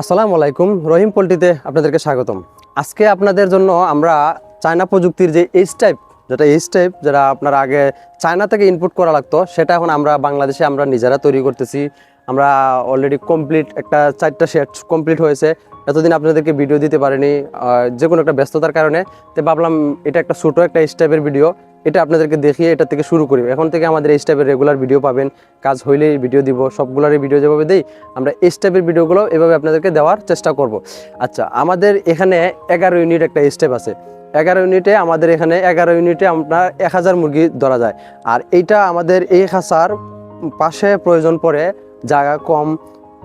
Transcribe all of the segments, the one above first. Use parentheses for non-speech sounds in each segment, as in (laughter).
আসসালামু আলাইকুম। রহিম পোল্ট্রিতে আপনাদেরকে স্বাগতম। আজকে আপনাদের জন্য আমরা চায়না প্রযুক্তির যে এইচ টাইপ যেটা এইচ টাইপ যেটা আপনার আগে চায়না থেকে ইনপুট করা লাগতো, সেটা এখন আমরা বাংলাদেশে আমরা নিজেরা তৈরি করতেছি। আমরা অলরেডি কমপ্লিট একটা চারটা সেট কমপ্লিট হয়েছে। এতদিন আপনাদেরকে ভিডিও দিতে পারিনি যে কোনো একটা ব্যস্ততার কারণে। তো ভাবলাম এটা একটা ছোটো একটা টাইপের ভিডিও এটা আপনাদেরকে দেখিয়ে এটা থেকে শুরু করি। এখন থেকে আমাদের এই টাইপের রেগুলার ভিডিও পাবেন। কাজ হইলেই ভিডিও দিব, সবগুলোরই ভিডিও যেভাবে দেই, আমরা এই টাইপের ভিডিওগুলো এভাবে আপনাদেরকে দেওয়ার চেষ্টা করব। আচ্ছা আমাদের এখানে এগারো ইউনিট একটা স্টেপ আছে। এগারো ইউনিটে আমাদের এখানে এগারো ইউনিটে আপনার এক হাজার মুরগি ধরা যায়। আর এইটা আমাদের এই খাঁচার পাশে প্রয়োজন পড়ে জায়গা কম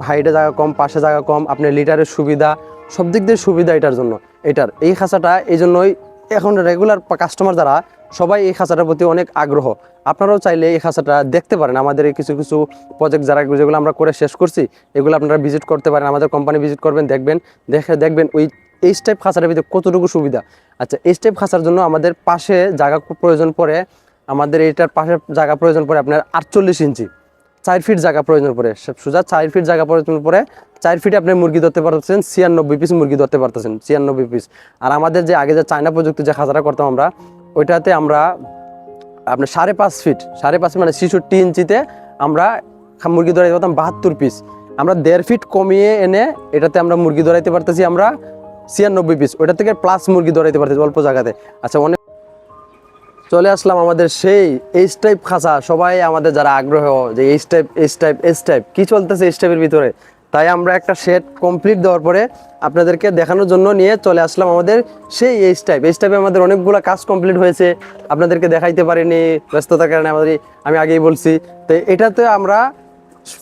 হাইটে জায়গা কম, পাশে জায়গা কম, আপনার লিটারের সুবিধা সব দিক দিয়ে সুবিধা এটার জন্য। এটার এই খাঁচাটা এই জন্যই এখন রেগুলার কাস্টমার যারা সবাই এই খাঁচাটার প্রতি অনেক আগ্রহ। আপনারাও চাইলে এই খাঁচাটা দেখতে পারেন। আমাদের এই কিছু কিছু প্রজেক্ট যারা যেগুলো আমরা করে শেষ করছি, এগুলো আপনারা ভিজিট করতে পারেন। আমাদের কোম্পানি ভিজিট করবেন, দেখবেন, দেখে দেখবেন ওই এই স্টেপ খাঁচাটার ভিতরে কতটুকু সুবিধা। আচ্ছা এই স্টেপ খাঁচার জন্য আমাদের পাশে জায়গা প্রয়োজন পড়ে, আমাদের এইটার পাশে জায়গা প্রয়োজন পড়ে আপনার আটচল্লিশ ইঞ্চি। চার ফিট জায়গা প্রয়োজন পড়ে। সোজা চার ফিট জায়গা প্রয়োজন পড়ে। চার ফিটে আপনি মুরগি ধরতে পারতেছেন, ছিয়ানব্বই পিস মুরগি ধরতে পারতেছেন, ছিয়ানব্বই পিস আর আমাদের যে আগে যে চায়না প্রযুক্তি যে খাঁচাটা করতাম আমরা ওইটাতে আমরা, আপনার সাড়ে পাঁচ ফিট সাড়ে পাঁচ মানে ছিষট্টি ইঞ্চিতে আমরা মুরগি ধরাইতে পারতাম বাহাত্তর পিস আমরা দেড় ফিট কমিয়ে এনে এটাতে আমরা মুরগি ধরাইতে পারতেছি আমরা ছিয়ানব্বই পিস ওইটা থেকে প্লাস মুরগি ধরাইতে পারতেছি অল্প জায়গাতে। আচ্ছা অনেক চলে আসলাম আমাদের সেই এইচ টাইপ খাঁচা। সবাই আমাদের যারা আগ্রহ যে H type H type H type কি চলতেছে এইচ টাইপের ভিতরে? তাই আমরা একটা সেট কমপ্লিট দেওয়ার পরে আপনাদেরকে দেখানোর জন্য নিয়ে চলে আসলাম আমাদের সেই এইচ টাইপ এইচ টাইপে আমাদের অনেকগুলো কাজ কমপ্লিট হয়েছে। আপনাদেরকে দেখাইতে পারিনি, ব্যস্ততার কারণে আমাদের, আমি আগেই বলছি। তো এটাতে আমরা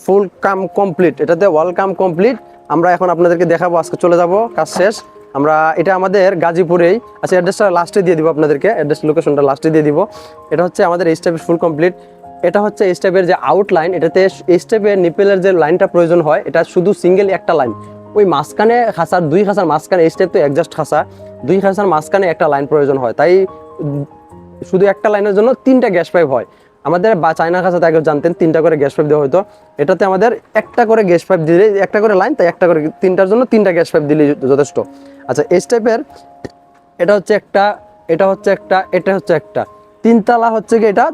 ফুল কাম কমপ্লিট এটাতে ওয়াল কাম কমপ্লিট আমরা এখন আপনাদেরকে দেখাবো, আজকে চলে যাব, কাজ শেষ। আমরা, এটা আমাদের গাজীপুরেই। আচ্ছা অ্যাড্রেসটা লাস্টে দিয়ে দিব আপনাদেরকে। অ্যাড্রেস লোকেশনটা লাস্টে দিয়ে দিব। এটা হচ্ছে আমাদের এই স্টেপের ফুল কমপ্লিট এটা হচ্ছে স্টেপের যে আউটলাইন এটাতে স্টেপের নিপেলের যে লাইনটা প্রয়োজন হয়, এটা শুধু সিঙ্গেল একটা লাইন ওই মাঝখানে খাসার দুই খাসার মাঝখানে স্টেপ তো একজাস্ট খাসা দুই খাসার মাঝখানে একটা লাইন প্রয়োজন হয়। তাই শুধু একটা লাইনের জন্য তিনটা গ্যাস পাইপ হয়। আমাদের বা চায়না খাঁচাতে আগে জানতেন, তিনটা করে গ্যাস পাইপ দেওয়া হতো এটাতে আমাদের একটা করে গ্যাস পাইপ দিলে, একটা করে লাইন তাই একটা করে তিনটার জন্য তিনটা গ্যাস পাইপ দিলে যথেষ্ট। আচ্ছা এই টাইপের এটা হচ্ছে একটা, এটা হচ্ছে একটা, এটা হচ্ছে একটা। তিনতলা হচ্ছে কি এটা?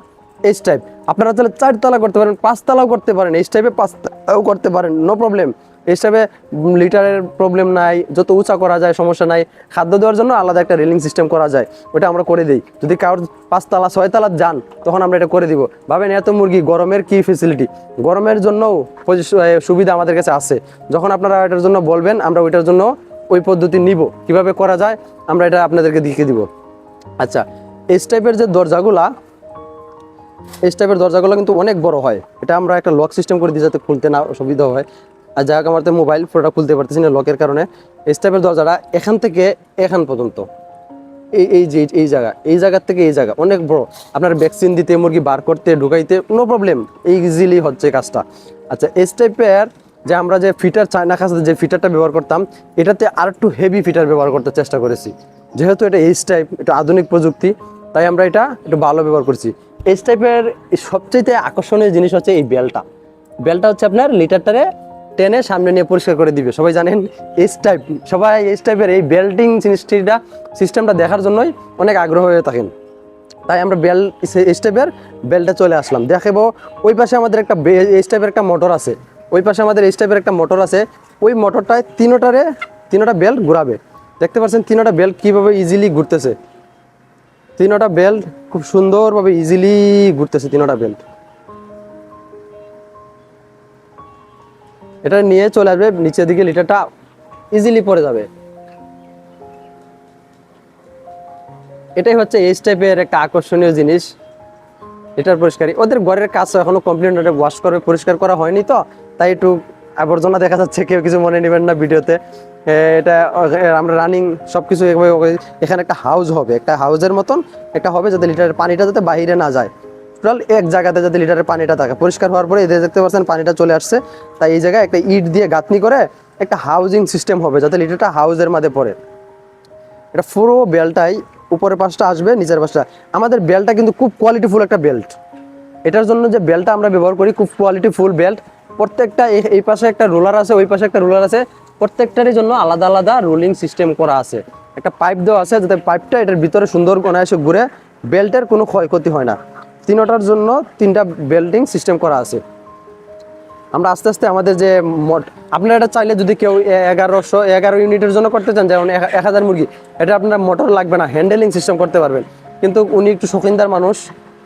এইচ টাইপ আপনারা তাহলে চারতলা করতে পারেন, পাঁচতলাও করতে পারেন এইচ টাইপে পাঁচতলাও করতে পারেন নো প্রবলেম এইচ টাইপে লিটারের প্রবলেম নাই, যত উঁচা করা যায় সমস্যা নাই, খাদ্য দেওয়ার জন্য আলাদা একটা রেলিং সিস্টেম করা যায়, ওটা আমরা করে দিই। যদি কারোর পাঁচতলা, ছয়তলা যান, তখন আমরা এটা করে দিব। ভাবেন এত মুরগি, গরমের কি ফেসিলিটি গরমের জন্যও সুবিধা আমাদের কাছে আছে। যখন আপনারা এটার জন্য বলবেন, আমরা ওইটার জন্য ওই পদ্ধতি নিব। কীভাবে করা যায়, আমরা এটা আপনাদেরকে দেখিয়ে দিব। আচ্ছা এই টাইপের যে দরজাগুলা এই টাইপের দরজাগুলো কিন্তু অনেক বড় হয়। এটা আমরা একটা লক সিস্টেম করে দিই যাতে খুলতে না সুবিধা হয়। আর হোক আমার মোবাইল ফোনটা খুলতে পারতেছি না লকের কারণে। এই টাইপের দরজাটা এখান থেকে এখান পর্যন্ত। এই এই যে, এই জায়গা, এই জায়গার থেকে এই জায়গা অনেক বড়। আপনার ভ্যাকসিন দিতে, মুরগি বার করতে, ঢুকাইতে নো প্রবলেম ইজিলি হচ্ছে কাজটা। আচ্ছা এই টাইপের যে আমরা যে ফিটার, চায়না খাসাতে যে ফিটারটা ব্যবহার করতাম, এটাতে আর একটু হেভি ফিটার ব্যবহার করতে চেষ্টা করেছি। যেহেতু এটা এইচ টাইপ এটা আধুনিক প্রযুক্তি, তাই আমরা এটা একটু ভালো ব্যবহার করছি। এইচ টাইপের সবচেয়ে আকর্ষণীয় জিনিস হচ্ছে এই বেলটা। বেলটা হচ্ছে আপনার লিটারটারে টেনে সামনে নিয়ে পরিষ্কার করে দিবে। সবাই জানেন এইচ টাইপ সবাই এইচ টাইপের এই বেল্টিং জিনিসটিটা, সিস্টেমটা দেখার জন্যই অনেক আগ্রহ হয়ে থাকেন। তাই আমরা বেল এই টাইপের বেলটা চলে আসলাম। দেখাবো, ওই পাশে আমাদের একটা এই টাইপের একটা মোটর আছে। ওই পাশে আমাদের এই টাইপের একটা মোটর আছে। ওই মোটরটায় তিনোটারে, তিনোটা বেল্ট ঘুরাবে। দেখতে পাচ্ছেন, তিনোটা বেল্ট কীভাবে ইজিলি ঘুরতেছে। তিনোটা বেল্ট খুব সুন্দরভাবে ইজিলি ঘুরতেছে তিনোটা বেল্ট। এটা নিয়ে চলে আসবে, নিচের দিকে লিটারটা ইজিলি পড়ে যাবে। এটাই হচ্ছে এই টাইপের একটা আকর্ষণীয় জিনিস। এটার পরিষ্কারই। ওদের ঘরের কাজ এখনও কমপ্লিট ওটা ওয়াশ করে, পরিষ্কার করা হয়নি তো, তাই একটু আবর্জনা দেখা যাচ্ছে, কেউ কিছু মনে নেবেন না ভিডিওতে। এটা আমরা রানিং সব কিছু এখানে একটা হাউস হবে, একটা হাউসের মতন একটা হবে যাতে লিটারের পানিটা যাতে বাইরে না যায়। টোটাল এক জায়গাতে যাতে লিটারের পানিটা থাকে। পরিষ্কার হওয়ার পরে এদের দেখতে পাচ্ছেন পানিটা চলে আসছে। তাই এই জায়গায় একটা ইট দিয়ে গাঁথনি করে একটা হাউজিং সিস্টেম হবে, যাতে লিটারটা হাউজের মধ্যে পড়ে। এটা পুরো বেলটাই উপরের পাশটা আসবে, নিচের পাশটা। আমাদের বেলটা কিন্তু খুব কোয়ালিটিফুল একটা বেল্ট। এটার জন্য যে বেলটা আমরা ব্যবহার করি, খুব কোয়ালিটি ফুল বেল্ট। প্রত্যেকটা এই- পাশে একটা রোলার আছে, ওই পাশে একটা রোলার আছে। প্রত্যেকটারই জন্য আলাদা আলাদা রোলিং সিস্টেম করা আছে। একটা পাইপ দেওয়া আছে, যাতে পাইপটা এটার ভিতরে সুন্দর কোনো এসে ঘুরে বেল্টের কোনো ক্ষয়ক্ষতি হয় না। তিনোটার জন্য তিনটা বেল্টিং সিস্টেম করা আছে। আমরা আস্তে আস্তে আমাদের যে মোট আপনারা এটা চাইলে যদি কেউ এগারোশো এগারো ইউনিটের জন্য করতে চান, যেমন এক হাজার মুরগি, এটা আপনার মোটর লাগবে না, হ্যান্ডেলিং সিস্টেম করতে পারবেন। কিন্তু উনি একটু শৌখিনদার মানুষ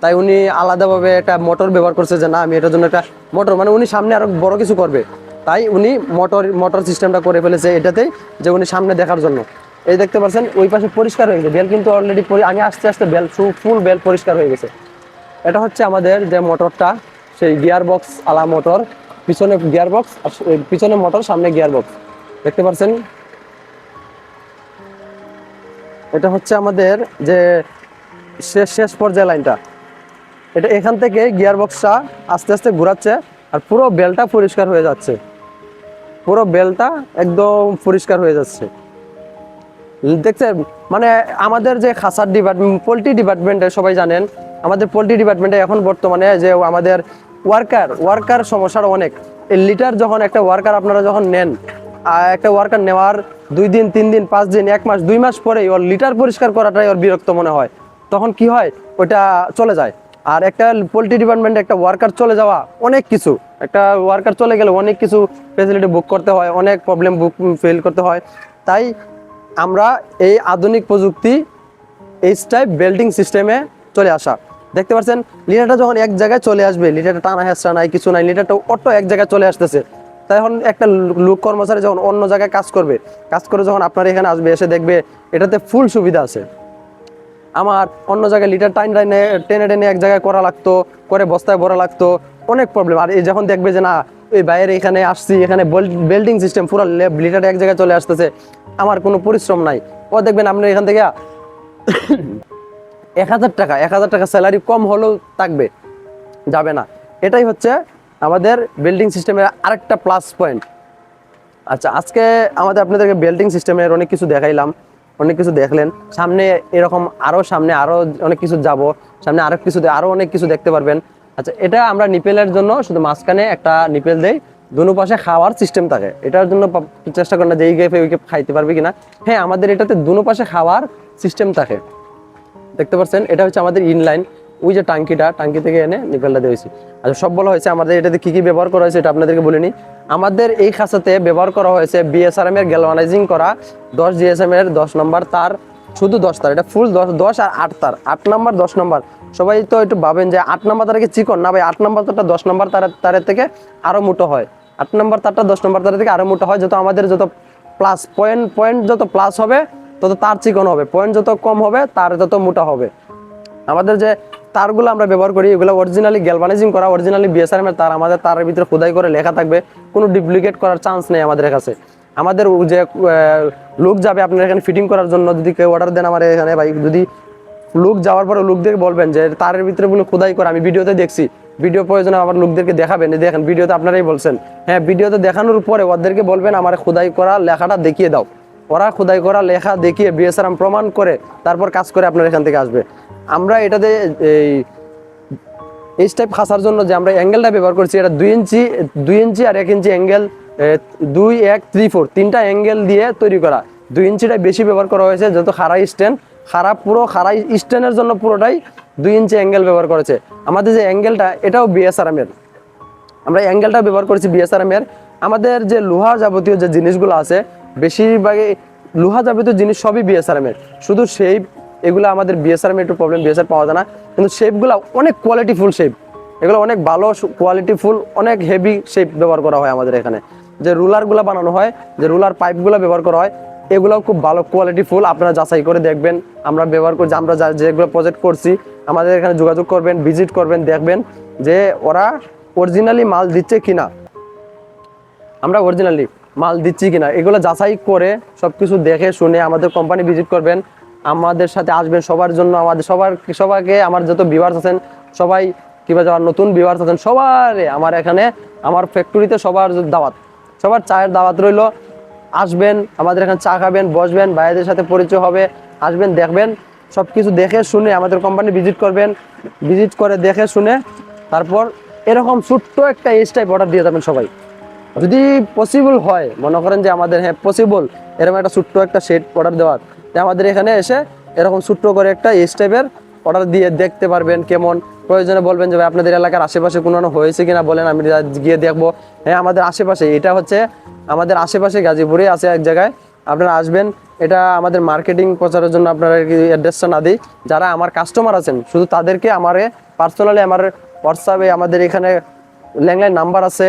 তাই উনি আলাদাভাবে একটা মোটর ব্যবহার করছে যে না, আমি এটার জন্য একটা মোটর মানে উনি সামনে আরও বড় কিছু করবে। তাই উনি মোটর মোটর সিস্টেমটা করে ফেলেছে এটাতেই যে উনি সামনে দেখার জন্য। এই দেখতে পাচ্ছেন, ওই পাশে পরিষ্কার হয়ে গেছে। বেল কিন্তু অলরেডি আমি আস্তে আস্তে বেল ফুল বেল পরিষ্কার হয়ে গেছে। এটা হচ্ছে আমাদের যে মোটরটা, সেই গিয়ার বক্স আলা মোটর। পিছনে গিয়ার বক্স আর পিছনে মোটর, সামনে গিয়ার বক্স দেখতে পাচ্ছেন? এটা হচ্ছে আমাদের যে শেষ শেষ পর্যায়ে লাইনটা। এটা এখান থেকে গিয়ার বক্সটা আস্তে আস্তে ঘোরাচ্ছে আর পুরো বেলটা পরিষ্কার হয়ে যাচ্ছে। পুরো বেলটা একদম পরিষ্কার হয়ে যাচ্ছে। দেখছেন? মানে আমাদের যে খাসার ডিপার্টমেন্ট পোলট্রি ডিপার্টমেন্টে সবাই জানেন, আমাদের পোলট্রি ডিপার্টমেন্টে এখন বর্তমানে যে আমাদের ওয়ার্কার ওয়ার্কার সমস্যার অনেক। লিটার যখন একটা ওয়ার্কার আপনারা যখন নেন একটা ওয়ার্কার নেওয়ার দুই দিন, তিন দিন, পাঁচ দিন, এক মাস, দুই মাস পরেই ওর লিটার পরিষ্কার করাটাই ওর বিরক্ত মনে হয়। তখন কি হয়? ওটা চলে যায়। আর একটা পোলট্রি ডিপার্টমেন্টে একটা ওয়ার্কার চলে যাওয়া, অনেক কিছু। একটা ওয়ার্কার চলে গেলে অনেক কিছু ফেসিলিটি বুক করতে হয়, অনেক প্রবলেম বুক ফেল করতে হয়। তাই আমরা এই আধুনিক প্রযুক্তি এইচ টাইপ বেল্ডিং সিস্টেমে চলে আসা। দেখতে পাচ্ছেন লিটারটা যখন এক জায়গায় চলে আসবে লিটারটা টানা হেঁচড়া নাই, কিছু নাই লিটারটা অটো এক জায়গায় চলে আসতেছে। তখন একটা লোক কর্মচারী যখন অন্য জায়গায় কাজ করবে, কাজ করে যখন আপনার এখানে আসবে, এসে দেখবে এটাতে ফুল সুবিধা আছে। আমার অন্য জায়গায় লিটার টাইন টাইনে টেনে টেনে এক জায়গায় করা লাগতো, করে বস্তায় ভরা লাগতো, অনেক প্রবলেম আর এই যখন দেখবে যে না, এই বাইরে এখানে আসছি, এখানে বেল্ডিং সিস্টেম পুরো লিটার এক জায়গায় চলে আসতেছে, আমার কোনো পরিশ্রম নাই। ও দেখবেন আপনি এখান থেকে (coughs) এক হাজার টাকা, এক হাজার টাকা স্যালারি কম হলেও থাকবে, যাবে না। এটাই হচ্ছে আমাদের বিল্ডিং সিস্টেমের আরেকটা প্লাস পয়েন্ট আচ্ছা আজকে আমাদের আপনাদেরকে বিল্ডিং সিস্টেমের অনেক কিছু দেখাইলাম। অনেক কিছু দেখলেন। সামনে এরকম আরও সামনে আরও অনেক কিছু যাব, সামনে আরও কিছু আরও অনেক কিছু দেখতে পারবেন। আচ্ছা এটা আমরা নিপেলের জন্য শুধু মাঝখানে একটা নিপেল দেই, দুনো পাশে খাওয়ার সিস্টেম থাকে। এটার জন্য চেষ্টা করেন যে এই গেপে ওই গেপ খাইতে পারবে কিনা। হ্যাঁ আমাদের এটাতে দুনো পাশে খাওয়ার সিস্টেম থাকে। দেখতে পাচ্ছেন, এটা হচ্ছে আমাদের ইনলাইন ওই যে টাঙ্কিটা, টাঙ্কি থেকে এনে নিপেলটা দিয়েছি আচ্ছা সব বলা হয়েছে আমাদের এটাতে কি কি ব্যবহার করা হয়েছে, এটা আপনাদেরকে বলিনি আমাদের এই খাঁচাতে ব্যবহার করা হয়েছে বিএসআরএম এর গ্যালভানাইজিং করা। দশ জিএসএম এর দশ নম্বর তার, শুধু দশ তার, এটা ফুল দশ দশ আর আট তার, আট নম্বর, দশ নম্বর। সবাই তো একটু ভাবেন যে আট নম্বর তারকে চিকন? না ভাই, আট নম্বর তারটা দশ নম্বর তারের তারের থেকে আরও মোটো হয়। আট নম্বর তারটা দশ নম্বর তারের থেকে আরও মোটো হয়, যত আমাদের যত প্লাস পয়েন্ট পয়েন্ট যত প্লাস হবে, তত তার চিকন হবে। পয়েন্ট যত কম হবে, তার তত মোটা হবে। আমাদের যে তারগুলো আমরা ব্যবহার করি, এগুলো অরিজিনালি গ্যালভানাইজিং করা অরিজিনালি বিএসআরএম এর তার, আমাদের তারের ভিতরে খোদাই করে লেখা থাকবে, কোনো ডুপ্লিকেট করার চান্স নেই আমাদের কাছে। আমাদের যে লোক যাবে আপনার এখানে ফিটিং করার জন্য, যদি কেউ অর্ডার দেন আমার এখানে ভাই, যদি লোক যাওয়ার পরে লোকদের বলবেন যে, তারের ভিতরে বলে খোদাই করে, আমি ভিডিওতে দেখছি। ভিডিও প্রয়োজনে আমার লোকদেরকে দেখাবেন দেখেন ভিডিওতে আপনারাই বলছেন। হ্যাঁ ভিডিওতে দেখানোর পরে ওদেরকে বলবেন, আমার খোদাই করা লেখাটা দেখিয়ে দাও। ওরা খোদাই করা, লেখা, দেখিয়ে বিএসআরএম প্রমাণ করে তারপর কাজ করে আপনার এখান থেকে আসবে। আমরা এটাতে এই এই টাইপ খাসার জন্য যে আমরা অ্যাঙ্গেলটা ব্যবহার করছি, এটা দুই ইঞ্চি দুই ইঞ্চি আর এক ইঞ্চি অ্যাঙ্গেল দুই, এক থ্রি ফোর তিনটা অ্যাঙ্গেল দিয়ে তৈরি করা। দুই ইঞ্চিটাই বেশি ব্যবহার করা হয়েছে, যেহেতু খাড়াই স্ট্যান্ড খারাপ পুরো খাড়াই স্ট্যান্ডের জন্য পুরোটাই দুই ইঞ্চি অ্যাঙ্গেল ব্যবহার করেছে। আমাদের যে অ্যাঙ্গেলটা এটাও বিএসআরএম এর। আমরা অ্যাঙ্গেলটা ব্যবহার করেছি বিএসআরএম এর। আমাদের যে লোহা যাবতীয় যে জিনিসগুলো আছে বেশিরভাগই লোহা যাবতীয় জিনিস সবই বিএসআরএম এর। শুধু শেপ এগুলো আমাদের বিএসআরএম একটু প্রবলেম বিএসআর পাওয়া যায় না। কিন্তু শেপগুলো অনেক কোয়ালিটিফুল শেপ এগুলো অনেক ভালো কোয়ালিটিফুল অনেক হেভি শেপ ব্যবহার করা হয় আমাদের এখানে। যে রুলারগুলো বানানো হয়, যে রুলার পাইপগুলো ব্যবহার করা হয় এগুলো খুব ভালো কোয়ালিটিফুল আপনারা যাচাই করে দেখবেন। আমরা ব্যবহার করছি আমরা যেগুলো প্রজেক্ট করছি, আমাদের এখানে যোগাযোগ করবেন ভিজিট করবেন, দেখবেন যে ওরা অরিজিনালি মাল দিচ্ছে কিনা। আমরা অরিজিনালি মাল দিচ্ছি কিনা, এগুলো যাচাই করে সব কিছু দেখে শুনে আমাদের কোম্পানি ভিজিট করবেন। আমাদের সাথে আসবেন সবার জন্য, আমাদের সবার, সবাইকে আমার যত ভিউয়ার্স আছেন, সবাই কিংবা যারা নতুন ভিউয়ার্স আছেন, সবার আমার এখানে, আমার ফ্যাক্টরিতে সবার দাওয়াত, সবার চায়ের দাওয়াত রইল। আসবেন, আমাদের এখানে চা খাবেন, বসবেন, ভাইদের সাথে পরিচয় হবে, আসবেন, দেখবেন সব কিছু দেখে শুনে আমাদের কোম্পানি ভিজিট করবেন। ভিজিট করে দেখে শুনে তারপর এরকম ছোট্ট একটা এজ টাইপ অর্ডার দিয়ে যাবেন সবাই। যদি পসিবল হয়, মনে করেন যে আমাদের হ্যাঁ পসিবল এরকম একটা ছোট্ট একটা সেট অর্ডার দেওয়ার আমাদের এখানে এসে এরকম ছোট্ট করে একটা এস টাইপের অর্ডার দিয়ে দেখতে পারবেন কেমন। প্রয়োজনে বলবেন যে, ভাই, আপনাদের এলাকার আশেপাশে কোনো হয়েছে কিনা বলেন, আমি গিয়ে দেখব। হ্যাঁ আমাদের আশেপাশে, এটা হচ্ছে আমাদের আশেপাশে গাজীপুরে আছে এক জায়গায়। আপনারা আসবেন, এটা আমাদের মার্কেটিং প্রচারের জন্য আপনারা অ্যাড্রেসটা না দিই। যারা আমার কাস্টমার আছেন, শুধু তাদেরকে আমার পার্সোনালি আমার হোয়াটসঅ্যাপে আমাদের এখানে ল্যান্ডলাইন নাম্বার আছে।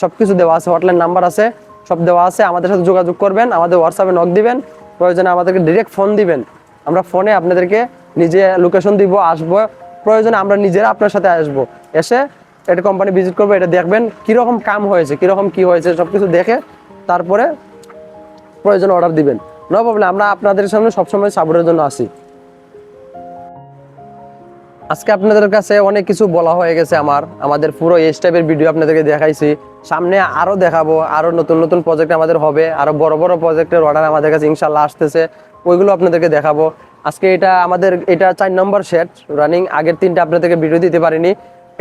সব কিছু দেওয়া আছে হটলাইন নাম্বার আছে, সব দেওয়া আছে। আমাদের সাথে যোগাযোগ করবেন, আমাদের হোয়াটসঅ্যাপে নক দিবেন, প্রয়োজনে আমাদেরকে ডিরেক্ট ফোন দিবেন। আমরা ফোনে আপনাদেরকে নিজে লোকেশন দিব, আসব। প্রয়োজনে আমরা নিজেরা আপনার সাথে আসব। এসে এটা কোম্পানি ভিজিট করব, এটা দেখবেন কীরকম কাম হয়েছে, কীরকম কি হয়েছে সব কিছু দেখে তারপরে প্রয়োজন অর্ডার দিবেন। নো প্রবলেম আমরা আপনাদের সামনে সবসময় সাপোর্টের জন্য আসি। আজকে আপনাদের কাছে অনেক কিছু বলা হয়ে গেছে আমার, আমাদের পুরো এই টাইপের ভিডিও আপনাদেরকে দেখাইছি। সামনে আরও দেখাবো, আরও নতুন নতুন প্রজেক্ট আমাদের হবে, আরও বড় বড় প্রজেক্টের অর্ডার আমাদের কাছে ইনশাল্লাহ আসতেছে, ওইগুলো আপনাদেরকে দেখাবো। আজকে এটা আমাদের, এটা চার নম্বর সেট রানিং আগের তিনটা আপনাদেরকে ভিডিও দিতে পারিনি।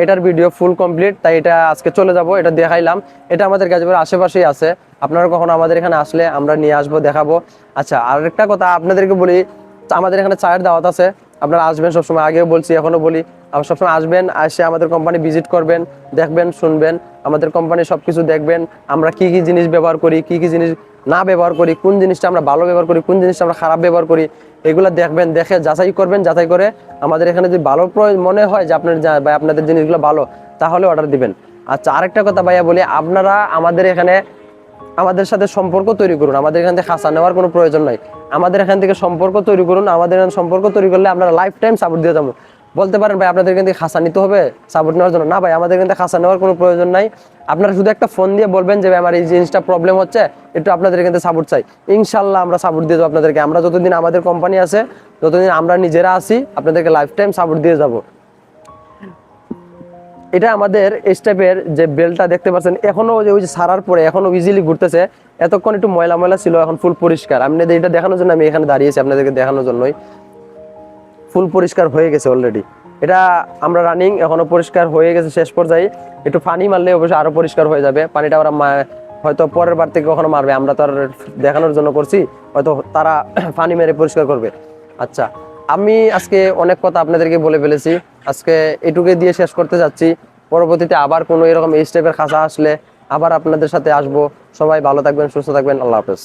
এটার ভিডিও ফুল কমপ্লিট তাই এটা আজকে চলে যাব, এটা দেখাইলাম। এটা আমাদের গাজীপুরের আশেপাশেই আছে, আপনারা কখনো আমাদের এখানে আসলে আমরা নিয়ে আসব, দেখাবো। আচ্ছা আর একটা কথা আপনাদেরকে বলি, আমাদের এখানে চায়ের দাওয়াত আছে। আপনারা আসবেন সবসময়। আগেও বলছি, এখনও বলি আপনারা সবসময় আসবেন এসে আমাদের কোম্পানি ভিজিট করবেন, দেখবেন, শুনবেন, আমাদের কোম্পানি সব কিছু দেখবেন, আমরা কি কি জিনিস ব্যবহার করি, কি কি জিনিস না ব্যবহার করি, কোন জিনিসটা আমরা ভালো ব্যবহার করি, কোন জিনিসটা আমরা খারাপ ব্যবহার করি, এগুলো দেখবেন, দেখে যাচাই করবেন, যাচাই করে আমাদের এখানে যদি ভালো মনে হয় যে আপনার বা আপনাদের জিনিসগুলো ভালো, তাহলে অর্ডার দিবেন। আচ্ছা আরেকটা কথা ভাইয়া বলি, আপনারা আমাদের এখানে আমাদের সাথে সম্পর্ক তৈরি করুন, আমাদের এখান থেকে খাসা নেওয়ার কোনো প্রয়োজন নাই। আমাদের এখান থেকে সম্পর্ক তৈরি করুন, আমাদের সম্পর্ক তৈরি করলে আপনারা লাইফ টাইম সাপোর্ট দিয়ে যাব। বলতে পারেন ভাই, আপনাদের থেকে খাসা নিতে হবে সাপোর্ট নেওয়ার জন্য। না ভাই, আমাদের কিন্তু খাসা নেওয়ার কোনো প্রয়োজন নাই। আপনারা শুধু একটা ফোন দিয়ে বলবেন যে আমার এই জিনিসটা প্রবলেম হচ্ছে, একটু আপনাদের কিন্তু সাপোর্ট চাই। ইনশাল্লাহ আমরা সাপোর্ট দিয়ে দেবো আপনাদেরকে। আমরা যতদিন আমাদের কোম্পানি আছে ততদিন আমরা নিজেরা আসি আপনাদেরকে লাইফ টাইম সাপোর্ট দিয়ে যাব। এটা আমাদের স্টেপের যে বেলটা দেখতে পাচ্ছেন, এখনও ওই যে সারার পরে এখনও ইজিলি ঘুরতেছে। এতক্ষণ একটু ময়লা ময়লা ছিল, এখন ফুল পরিষ্কার। আমি এটা দেখানোর জন্য আমি এখানে দাঁড়িয়েছি আপনাদেরকে দেখানোর জন্যই। ফুল পরিষ্কার হয়ে গেছে অলরেডি এটা আমরা রানিং এখনও পরিষ্কার হয়ে গেছে শেষ পর্যায়ে। একটু পানি মারলে অবশ্যই আরও পরিষ্কার হয়ে যাবে। পানিটা ওরা হয়তো পরের বার থেকে কখনো মারবে। আমরা তো আর দেখানোর জন্য করছি, হয়তো তারা (clears throat) পানি মেরে পরিষ্কার করবে। আচ্ছা আমি আজকে অনেক কথা আপনাদেরকে বলে ফেলেছি। আজকে এটুকুই দিয়ে শেষ করতে যাচ্ছি। পরবর্তীতে আবার কোনো এরকম এই স্টেপের খাঁচা আসলে আবার আপনাদের সাথে আসব। সবাই ভালো থাকবেন, সুস্থ থাকবেন, আল্লাহ হাফেজ।